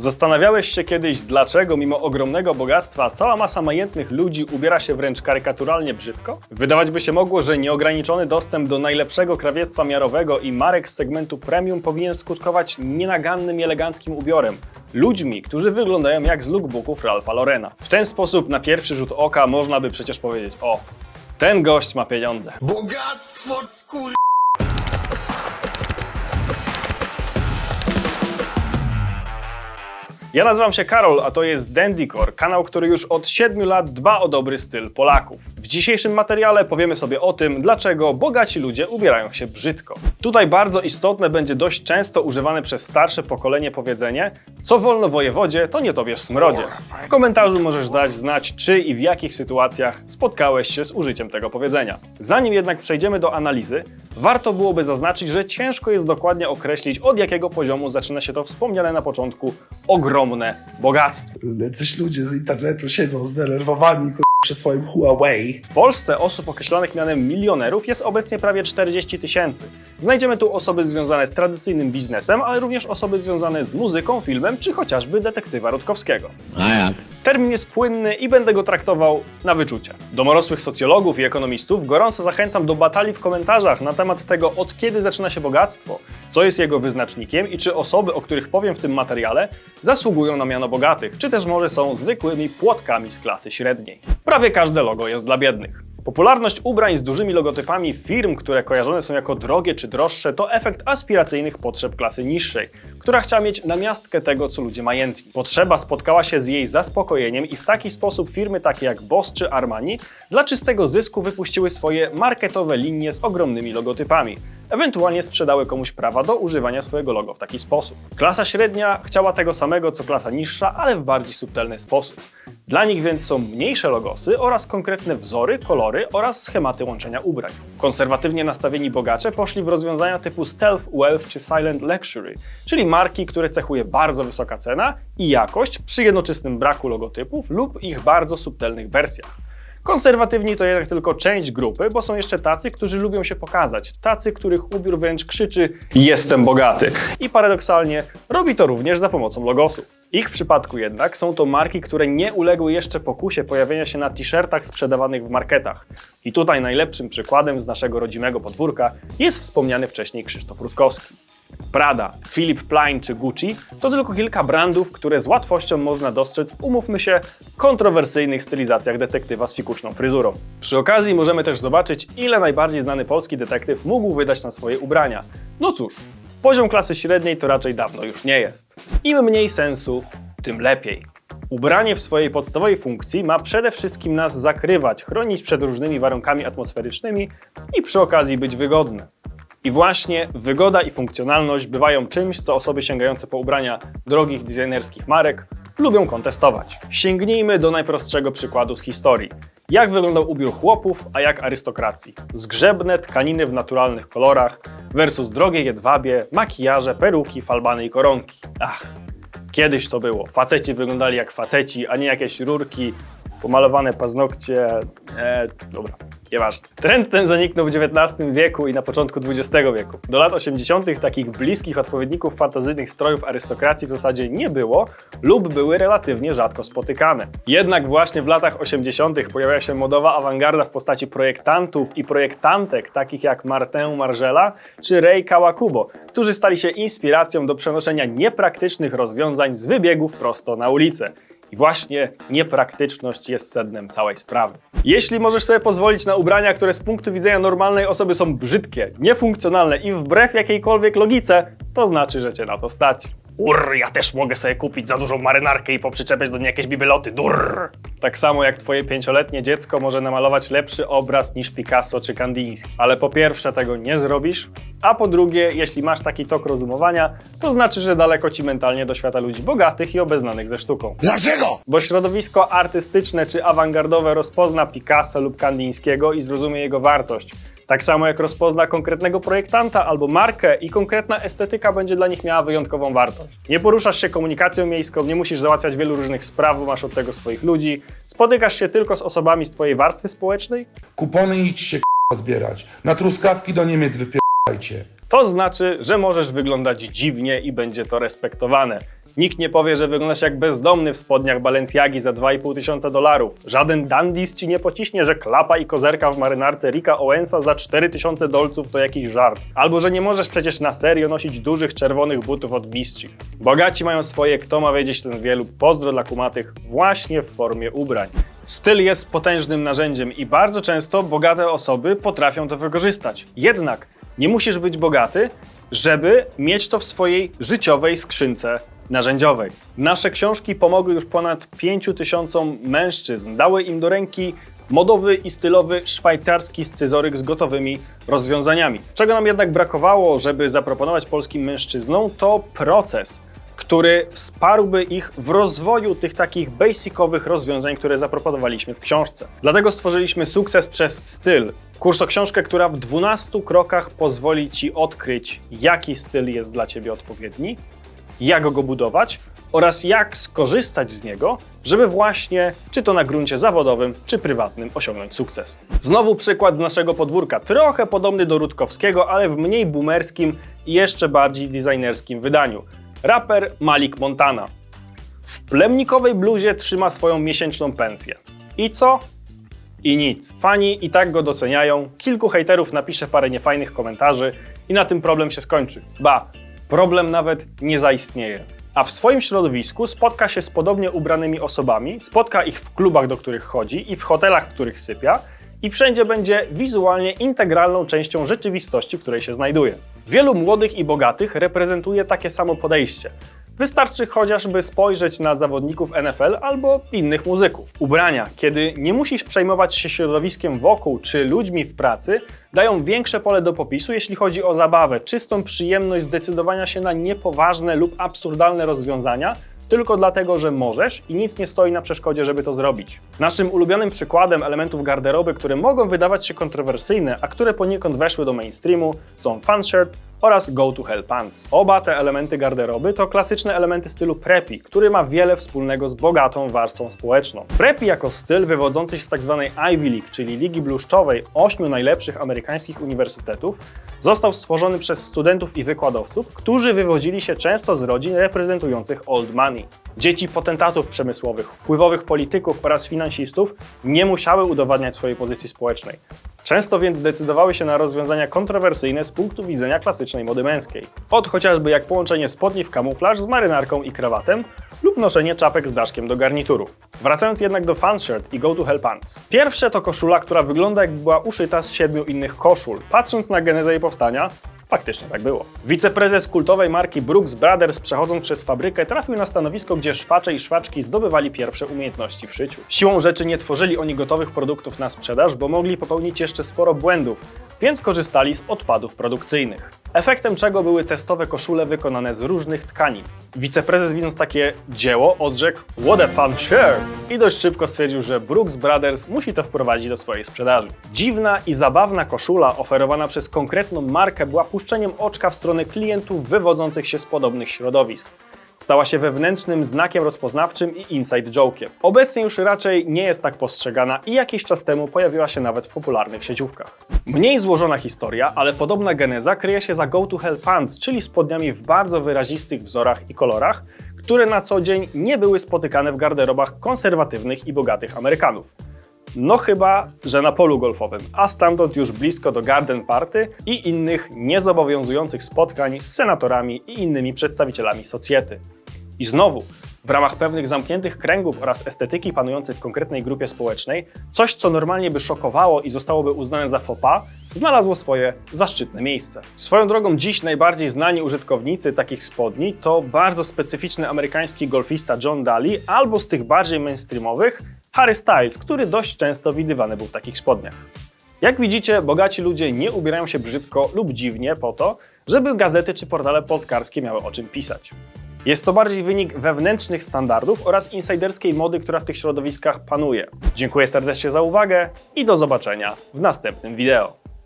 Zastanawiałeś się kiedyś, dlaczego mimo ogromnego bogactwa cała masa majętnych ludzi ubiera się wręcz karykaturalnie brzydko? Wydawać by się mogło, że nieograniczony dostęp do najlepszego krawiectwa miarowego i marek z segmentu premium powinien skutkować nienagannym i eleganckim ubiorem. Ludźmi, którzy wyglądają jak z lookbooków Ralpha Lorena. W ten sposób na pierwszy rzut oka można by przecież powiedzieć, o, ten gość ma pieniądze. Bogactwo skur... Ja nazywam się Karol, a to jest Dandycore, kanał, który już od 7 lat dba o dobry styl Polaków. W dzisiejszym materiale powiemy sobie o tym, dlaczego bogaci ludzie ubierają się brzydko. Tutaj bardzo istotne będzie dość często używane przez starsze pokolenie powiedzenie co wolno wojewodzie, to nie tobie smrodzie. W komentarzu możesz dać znać, czy i w jakich sytuacjach spotkałeś się z użyciem tego powiedzenia. Zanim jednak przejdziemy do analizy, warto byłoby zaznaczyć, że ciężko jest dokładnie określić, od jakiego poziomu zaczyna się to wspomniane na początku ogromne bogactwo. Jacyś ludzie z internetu siedzą zdenerwowani przy swoim Huawei. W Polsce osób określonych mianem milionerów jest obecnie prawie 40 tysięcy. Znajdziemy tu osoby związane z tradycyjnym biznesem, ale również osoby związane z muzyką, filmem czy chociażby detektywa Rutkowskiego. A jak? Termin jest płynny i będę go traktował na wyczucie. Domorosłych socjologów i ekonomistów gorąco zachęcam do batalii w komentarzach na temat tego, od kiedy zaczyna się bogactwo, co jest jego wyznacznikiem i czy osoby, o których powiem w tym materiale, zasługują na miano bogatych, czy też może są zwykłymi płotkami z klasy średniej. Prawie każde logo jest dla biednych. Popularność ubrań z dużymi logotypami firm, które kojarzone są jako drogie czy droższe, to efekt aspiracyjnych potrzeb klasy niższej, która chciała mieć namiastkę tego, co ludzie majętni. Potrzeba spotkała się z jej zaspokojeniem i w taki sposób firmy takie jak Boss czy Armani dla czystego zysku wypuściły swoje marketowe linie z ogromnymi logotypami. Ewentualnie sprzedały komuś prawa do używania swojego logo w taki sposób. Klasa średnia chciała tego samego co klasa niższa, ale w bardziej subtelny sposób. Dla nich więc są mniejsze logosy oraz konkretne wzory, kolory oraz schematy łączenia ubrań. Konserwatywnie nastawieni bogacze poszli w rozwiązania typu stealth wealth czy silent luxury, czyli marki, które cechuje bardzo wysoka cena i jakość przy jednoczesnym braku logotypów lub ich bardzo subtelnych wersjach. Konserwatywni to jednak tylko część grupy, bo są jeszcze tacy, którzy lubią się pokazać, tacy, których ubiór wręcz krzyczy jestem bogaty. I paradoksalnie robi to również za pomocą logosów. W ich przypadku jednak są to marki, które nie uległy jeszcze pokusie pojawienia się na t-shirtach sprzedawanych w marketach. I tutaj najlepszym przykładem z naszego rodzimego podwórka jest wspomniany wcześniej Krzysztof Rutkowski. Prada, Philip Plein czy Gucci to tylko kilka brandów, które z łatwością można dostrzec w, umówmy się, kontrowersyjnych stylizacjach detektywa z fikuśną fryzurą. Przy okazji możemy też zobaczyć, ile najbardziej znany polski detektyw mógł wydać na swoje ubrania. No cóż, poziom klasy średniej to raczej dawno już nie jest. Im mniej sensu, tym lepiej. Ubranie w swojej podstawowej funkcji ma przede wszystkim nas zakrywać, chronić przed różnymi warunkami atmosferycznymi i przy okazji być wygodne. I właśnie wygoda i funkcjonalność bywają czymś, co osoby sięgające po ubrania drogich designerskich marek lubią kontestować. Sięgnijmy do najprostszego przykładu z historii. Jak wyglądał ubiór chłopów, a jak arystokracji? Zgrzebne tkaniny w naturalnych kolorach versus drogie jedwabie, makijaże, peruki, falbany i koronki. Ach, kiedyś to było. Faceci wyglądali jak faceci, a nie jakieś rurki, pomalowane paznokcie. E, dobra, nieważne. Trend ten zaniknął w XIX wieku i na początku XX wieku. Do lat 80. takich bliskich odpowiedników fantazyjnych strojów arystokracji w zasadzie nie było lub były relatywnie rzadko spotykane. Jednak właśnie w latach 80. pojawiła się modowa awangarda w postaci projektantów i projektantek takich jak Martin Margiela czy Rei Kawakubo, którzy stali się inspiracją do przenoszenia niepraktycznych rozwiązań z wybiegów prosto na ulicę. I właśnie niepraktyczność jest sednem całej sprawy. Jeśli możesz sobie pozwolić na ubrania, które z punktu widzenia normalnej osoby są brzydkie, niefunkcjonalne i wbrew jakiejkolwiek logice, to znaczy, że cię na to stać. Urr, ja też mogę sobie kupić za dużą marynarkę i poprzyczepiać do niej jakieś bibeloty, durr. Tak samo jak twoje pięcioletnie dziecko może namalować lepszy obraz niż Picasso czy Kandiński. Ale po pierwsze tego nie zrobisz, a po drugie, jeśli masz taki tok rozumowania, to znaczy, że daleko ci mentalnie do świata ludzi bogatych i obeznanych ze sztuką. Dlaczego? Bo środowisko artystyczne czy awangardowe rozpozna Picasso lub Kandińskiego i zrozumie jego wartość. Tak samo jak rozpozna konkretnego projektanta albo markę i konkretna estetyka będzie dla nich miała wyjątkową wartość. Nie poruszasz się komunikacją miejską, nie musisz załatwiać wielu różnych spraw, masz od tego swoich ludzi. Spotykasz się tylko z osobami z twojej warstwy społecznej. Kupony idźcie k***a, zbierać. Na truskawki do Niemiec wypierdajcie. To znaczy, że możesz wyglądać dziwnie i będzie to respektowane. Nikt nie powie, że wyglądasz jak bezdomny w spodniach Balenciagi za 2,5 tysiąca dolarów. Żaden dandis ci nie pociśnie, że klapa i kozerka w marynarce Ricka Owensa za 4 tysiące dolców to jakiś żart. Albo, że nie możesz przecież na serio nosić dużych czerwonych butów od Mischi. Bogaci mają swoje, kto ma wiedzieć ten wie lub pozdro dla kumatych właśnie w formie ubrań. Styl jest potężnym narzędziem i bardzo często bogate osoby potrafią to wykorzystać. Jednak nie musisz być bogaty, żeby mieć to w swojej życiowej skrzynce narzędziowej. Nasze książki pomogły już ponad 5 tysiącom mężczyzn. Dały im do ręki modowy i stylowy szwajcarski scyzoryk z gotowymi rozwiązaniami. Czego nam jednak brakowało, żeby zaproponować polskim mężczyznom, to proces który wsparłby ich w rozwoju tych takich basicowych rozwiązań, które zaproponowaliśmy w książce. Dlatego stworzyliśmy Sukces przez styl. Kurs o książkę, która w 12 krokach pozwoli Ci odkryć, jaki styl jest dla Ciebie odpowiedni, jak go budować oraz jak skorzystać z niego, żeby właśnie, czy to na gruncie zawodowym, czy prywatnym, osiągnąć sukces. Znowu przykład z naszego podwórka, trochę podobny do Rutkowskiego, ale w mniej boomerskim i jeszcze bardziej designerskim wydaniu. Raper Malik Montana. W plemnikowej bluzie trzyma swoją miesięczną pensję. I co? I nic. Fani i tak go doceniają, kilku hejterów napisze parę niefajnych komentarzy i na tym problem się skończy. Ba, problem nawet nie zaistnieje. A w swoim środowisku spotka się z podobnie ubranymi osobami, spotka ich w klubach, do których chodzi i w hotelach, w których sypia i wszędzie będzie wizualnie integralną częścią rzeczywistości, w której się znajduje. Wielu młodych i bogatych reprezentuje takie samo podejście. Wystarczy chociażby spojrzeć na zawodników NFL albo innych muzyków. Ubrania, kiedy nie musisz przejmować się środowiskiem wokół czy ludźmi w pracy, dają większe pole do popisu, jeśli chodzi o zabawę, czystą przyjemność zdecydowania się na niepoważne lub absurdalne rozwiązania, tylko dlatego, że możesz i nic nie stoi na przeszkodzie, żeby to zrobić. Naszym ulubionym przykładem elementów garderoby, które mogą wydawać się kontrowersyjne, a które poniekąd weszły do mainstreamu, są fanshirt oraz go to hell pants. Oba te elementy garderoby to klasyczne elementy stylu preppy, który ma wiele wspólnego z bogatą warstwą społeczną. Preppy jako styl wywodzący się z tzw. Ivy League, czyli Ligi Bluszczowej ośmiu najlepszych amerykańskich uniwersytetów, został stworzony przez studentów i wykładowców, którzy wywodzili się często z rodzin reprezentujących old money. Dzieci potentatów przemysłowych, wpływowych polityków oraz finansistów nie musiały udowadniać swojej pozycji społecznej. Często więc decydowały się na rozwiązania kontrowersyjne z punktu widzenia klasycznej mody męskiej. Od chociażby jak połączenie spodni w kamuflaż z marynarką i krawatem lub noszenie czapek z daszkiem do garniturów. Wracając jednak do fanshirt i go to hell pants. Pierwsze to koszula, która wygląda jakby była uszyta z siedmiu innych koszul. Patrząc na genezę jej powstania, Faktycznie tak było. Wiceprezes kultowej marki Brooks Brothers, przechodząc przez fabrykę, trafił na stanowisko, gdzie szwacze i szwaczki zdobywali pierwsze umiejętności w szyciu. Siłą rzeczy nie tworzyli oni gotowych produktów na sprzedaż, bo mogli popełnić jeszcze sporo błędów, więc korzystali z odpadów produkcyjnych. Efektem czego były testowe koszule wykonane z różnych tkanin. Wiceprezes widząc takie dzieło odrzekł What a fun shirt! I dość szybko stwierdził, że Brooks Brothers musi to wprowadzić do swojej sprzedaży. Dziwna i zabawna koszula oferowana przez konkretną markę była puszczeniem oczka w stronę klientów wywodzących się z podobnych środowisk. Stała się wewnętrznym znakiem rozpoznawczym i inside joke'iem. Obecnie już raczej nie jest tak postrzegana i jakiś czas temu pojawiła się nawet w popularnych sieciówkach. Mniej złożona historia, ale podobna geneza kryje się za Go to Hell Pants, czyli spodniami w bardzo wyrazistych wzorach i kolorach, które na co dzień nie były spotykane w garderobach konserwatywnych i bogatych Amerykanów. No chyba, że na polu golfowym, a stamtąd już blisko do garden party i innych niezobowiązujących spotkań z senatorami i innymi przedstawicielami socjety. I znowu, w ramach pewnych zamkniętych kręgów oraz estetyki panującej w konkretnej grupie społecznej, coś co normalnie by szokowało i zostałoby uznane za pas, znalazło swoje zaszczytne miejsce. Swoją drogą dziś najbardziej znani użytkownicy takich spodni to bardzo specyficzny amerykański golfista John Daly albo z tych bardziej mainstreamowych Harry Styles, który dość często widywany był w takich spodniach. Jak widzicie, bogaci ludzie nie ubierają się brzydko lub dziwnie po to, żeby gazety czy portale plotkarskie miały o czym pisać. Jest to bardziej wynik wewnętrznych standardów oraz insiderskiej mody, która w tych środowiskach panuje. Dziękuję serdecznie za uwagę i do zobaczenia w następnym wideo.